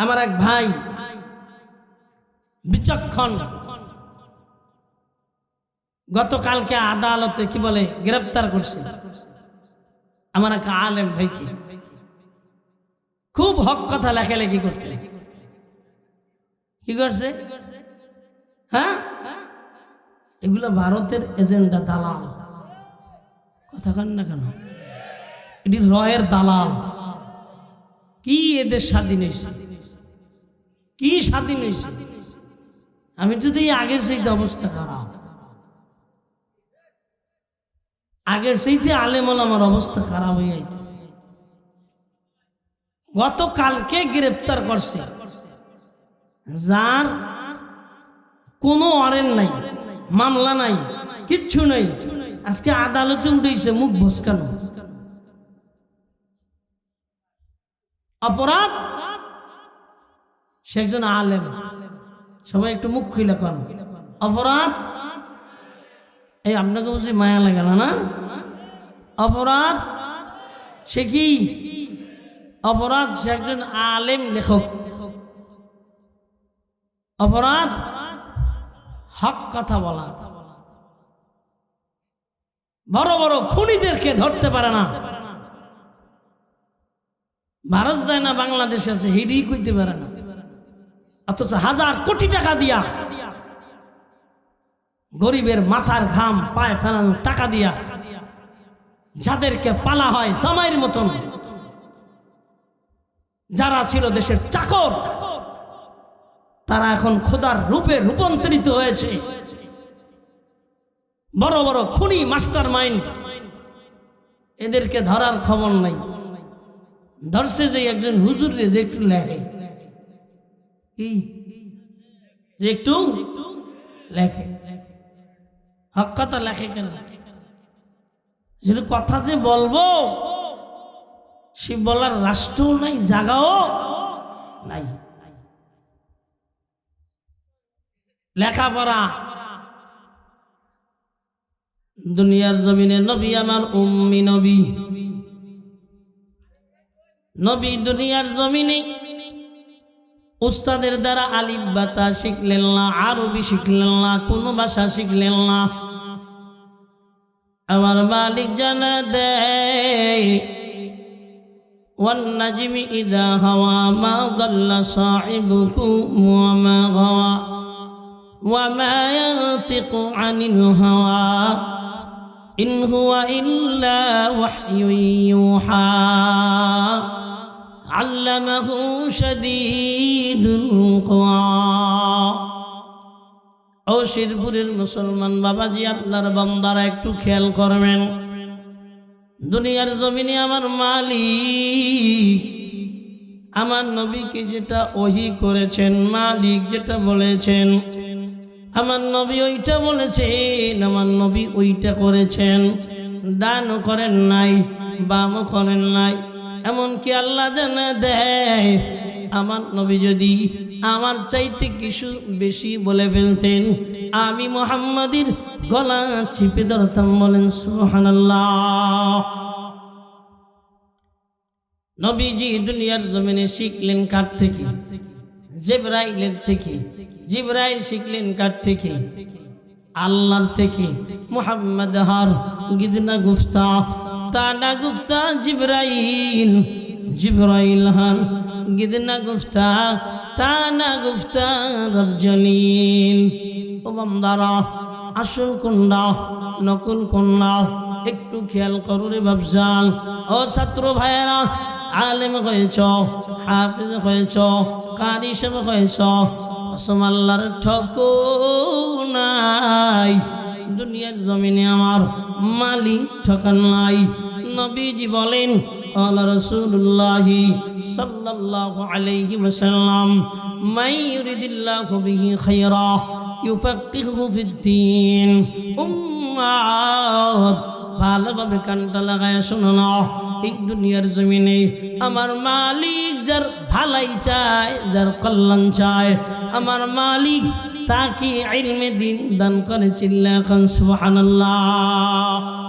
আমার এক ভাই বিচক্ষণ। গতকালকে আদালতে কি বলে, গ্রেপ্তার করছে। আমার এক আলেম ভাইকে। খুব হক কথা লেখালেখি করতে। কি করছে? হ্যাঁ? এগুলো ভারতের এজেন্ডা দালাল। কথা কান না কেন? এটি রয়ের দালাল। কি এদের স্বাধীন হয়েছে কি স্বাধীন হয়েছে? আমি তো আগের সেই অবস্থা খারাপ, আগের সেইতে আলেমল আমার অবস্থা খারাপ হয়ে যাইতেছে। গতকালকে গ্রেপ্তার করছে। যার কোনো অরেন নাই, মামলা নাই, কিচ্ছু নাই। আজকে আদালতে উঠেছে, মুখ ভসকানো। অপরাধ সে একজন আলেম। সবাই একটু মুখ খুলে কন। অপরাধ? এই আপনাকে বুঝি মায়া লাগে না না? অপরাধ? সে কি? অপরাধ, সে একজন আলেম লেখক। অপরাধ? হক কথা বলা। বড় বড় খুনিদেরকে ধরতে পারে না। ভারত যায় না, বাংলাদেশ আছে, হিডি কইতে পারে না। অথচ হাজার কোটি টাকা দিয়া গরিবের মাথার ঘাম পায়ে ফেলানো টাকা দিয়া যাদেরকে পালা হয় জামাইয়ের মতন, যারা ছিল দেশের চাকর, তারা এখন খোদার রূপে রূপান্তরিত হয়েছে। বড় বড় খুনি মাস্টার মাইন্ড, এদেরকে ধরার খবর নাই। ধরছে যে একজন হুজুর যে একটু লেখে যে একটু লেখে। হক কথা লেখে কেন? যেটা কথা যে বলব, সে বলার রাষ্ট্র নাই জাগাও নাই। লেখাপড়া। দুনিয়ার জমিনে নবী আমার উম্মি নবী। নবী দুনিয়ার জমিনে উস্তাদের দ্বারা আলিফ বাতা শিখলেন না আরবি শিখলেন না কোন ভাষা শিখলেন না আমার মালিক জানা দেয় والنجم إذا هوى ما ضل صاحبكم وما غوى وما ينطق عن الهوى إن هو إلا وحي يوحى আল্লামাহু শাদীদুল কুয়া ও শিরপুরের মুসলমান বাবাজি, আল্লাহর বান্দারা একটু খেয়াল করবেন। দুনিয়ার জমিনে আমার মালিক, আমার নবীকে যেটা ওহি করেছেন, মালিক যেটা বলেছেন, আমার নবী ওইটা বলেছেন, আমার নবী ওইটা করেছেন। দানও করেন নাই, বামও করেন নাই। এমনকি আল্লাহ জানা দেয়, আমার নবী যদি আমার চাইতে কিছু বেশি বলে ফেলতেন, আমি মোহাম্মদের গলা চিপে ধরতাম, বলেন সুহানাল্লাহ নবীজি দুনিয়ার জমিনে শিখলেন কার থেকে? জেবরাইলের থেকে। জিব্রাইল শিখলেন কার থেকে? আল্লাহর থেকে। মোহাম্মদ হার গিদনা গুফতা। তানা গুফতা জিব্রাইল জিব্রাইল হার গিদনা গুফতা তানা গুফতা রবজলিল ও বান্দারা, আসল কোনটা নকল কোনটা একটু খেয়াল করো রে ব্যবসাল ও ছাত্র ভাইয়েরা, আলেম হয়েছ, হাফিজ হয়েছ, কারি সাহেব হয়েছ আল্লাহর ঠকো নাই। দুনিয়ার জমিনে আমার মালিক ঠকান নাই নবীজি বলেন قال رسول الله صلى الله عليه وسلم من يريد الله به خيرا يفقهه في الدين উম্মাত ভালোভাবে কানটা লাগায় শোনো না এই দুনিয়ার জমিনে আমার মালিক যার ভালাই চায় যার কল্যাণ চায় আমার মালিক তাকে ইলমে দিন দান করে চিল্লা খান সুবহানাল্লাহ।